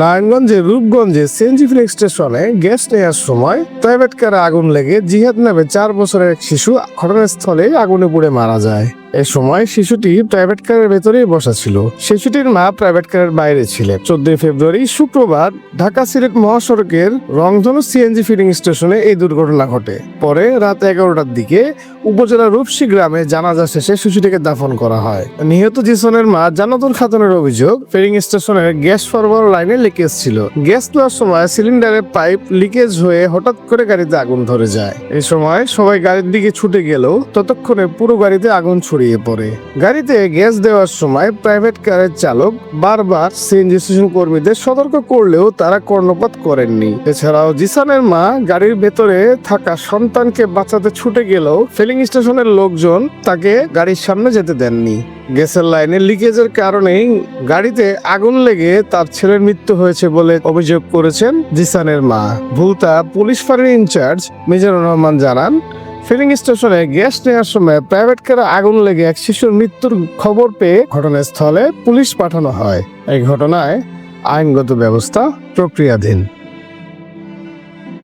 নারায়ণগঞ্জের রূপগঞ্জে সিএনজি স্টেশনে গ্যাস নেওয়ার সময় প্রাইভেট কারে আগুন লেগে জিহাদ নামে চার বছরের এক শিশু ঘটনাস্থলে আগুনে পুড়ে মারা যায়। এ সময় শিশুটি প্রাইভেট কারের ভেতরেই বসা ছিল। শিশুটির মা প্রাইভেট কারের বাইরে ছিলেন। চোদ্দই ফেব্রুয়ারি, শুক্রবার, ঢাকা সিলেট মহাসড়কের রংধনু সিএনজি ফিলিং স্টেশনে এই দুর্ঘটনা ঘটে। পরে রাত এগারোটার দিকে উপজেলা রূপসী গ্রামে জানাজা শেষে শিশুটিকে দাফন করা হয়। নিহত জিসনের মা জানাতুল খাতুনের অভিযোগ ফিলিং স্টেশনের গ্যাস সরবরাহ লাইনে লিকেজ ছিল। গ্যাস নেওয়ার সময় সিলিন্ডারের পাইপ লিকেজ হয়ে হঠাৎ করে গাড়িতে আগুন ধরে যায়। এই সময় সবাই গাড়ির দিকে ছুটে গেলেও ততক্ষণে পুরো গাড়িতে আগুন ছড়িয়ে পড়ে। গাড়িতে গ্যাস দেওয়ার সময় প্রাইভেট কারের চালক বারবার সিএনজি স্টেশন কর্মীদের সতর্ক করলেও তারা কর্ণপাত করেননি। এছাড়াও জিসানের মা গাড়ির ভেতরে থাকা সন্তানকে বাঁচাতে ছুটে গেলেও ফিলিং স্টেশনের লোকজন তাকে গাড়ির সামনে যেতে দেননি। গ্যাসের লাইনে লিকেজের কারণেই গাড়িতে আগুন লেগে তার ছেলের মৃত্যু হয়েছে বলে অভিযোগ করেছেন জিসানের মা। ভুলতা পুলিশ ফাঁড়ির ইনচার্জ মিজানুর রহমান জানান। ফিলিং স্টেশনে গ্যাস নেওয়ার সময় প্রাইভেট কারে আগুন লেগে এক শিশুর মৃত্যুর খবর পেয়ে ঘটনাস্থলে পুলিশ পাঠানো হয়। এই ঘটনায় আইনগত ব্যবস্থা প্রক্রিয়াধীন।